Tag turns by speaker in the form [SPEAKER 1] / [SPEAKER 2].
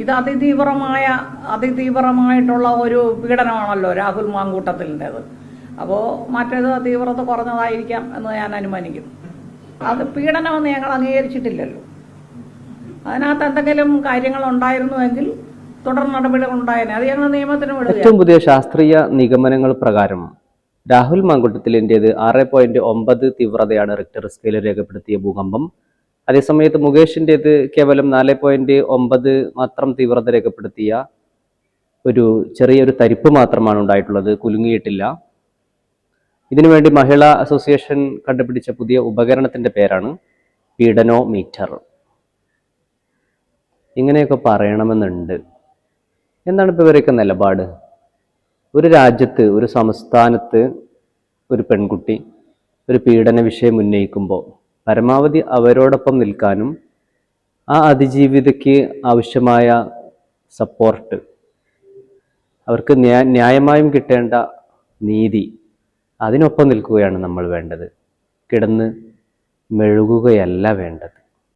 [SPEAKER 1] ഇത് അതിതീവ്രമായ അതിതീവ്രമായിട്ടുള്ള ഒരു പീഡനമാണല്ലോ രാഹുൽ മാങ്കൂട്ടത്തിന്റെത് അപ്പോൾ മറ്റേത് തീവ്രത കുറഞ്ഞതായിരിക്കാം എന്ന് ഞാൻ അനുമാനിക്കുന്നു. അത് പീഡനമെന്ന് ഞങ്ങൾ അംഗീകരിച്ചിട്ടില്ലല്ലോ. അതിനകത്ത് എന്തെങ്കിലും കാര്യങ്ങൾ ഉണ്ടായിരുന്നുവെങ്കിൽ തുടർ നടപടികൾ ഉണ്ടായേനെ അത് ഞങ്ങൾ നിയമത്തിന്
[SPEAKER 2] ഏറ്റവും പുതിയ ശാസ്ത്രീയ നിഗമനങ്ങൾ പ്രകാരം രാഹുൽ മാങ്കുട്ടത്തിലിന്റെത് ആറ് പോയിന്റ് ഒമ്പത് തീവ്രതയാണ് റിക്ടർ സ്കെയിലിൽ രേഖപ്പെടുത്തിയ ഭൂകമ്പം. അതേസമയത്ത് മുകേഷിന്റേത് കേവലം നാല് പോയിന്റ് ഒമ്പത് മാത്രം തീവ്രത രേഖപ്പെടുത്തിയ ഒരു ചെറിയൊരു തരിപ്പ് മാത്രമാണ് ഉണ്ടായിട്ടുള്ളത് കുലുങ്ങിയിട്ടില്ല. ഇതിനുവേണ്ടി മഹിളാ അസോസിയേഷൻ കണ്ടുപിടിച്ച പുതിയ ഉപകരണത്തിന്റെ പേരാണ് പീഡനോമീറ്റർ. ഇങ്ങനെയൊക്കെ പറയണമെന്നുണ്ട്. എന്താണ് ഇപ്പോൾ ഇവരൊക്കെ നിലപാട്? ഒരു രാജ്യത്ത് ഒരു സംസ്ഥാനത്ത് ഒരു പെൺകുട്ടി ഒരു പീഡന വിഷയം ഉന്നയിക്കുമ്പോൾ പരമാവധി അവരോടൊപ്പം നിൽക്കാനും ആ അതിജീവിതയ്ക്ക് ആവശ്യമായ സപ്പോർട്ട് അവർക്ക് ന്യായമായും കിട്ടേണ്ട നീതി അതിനൊപ്പം നിൽക്കുകയാണ് നമ്മൾ വേണ്ടത്. കിടന്ന് മെഴുകുകയല്ല വേണ്ടത്.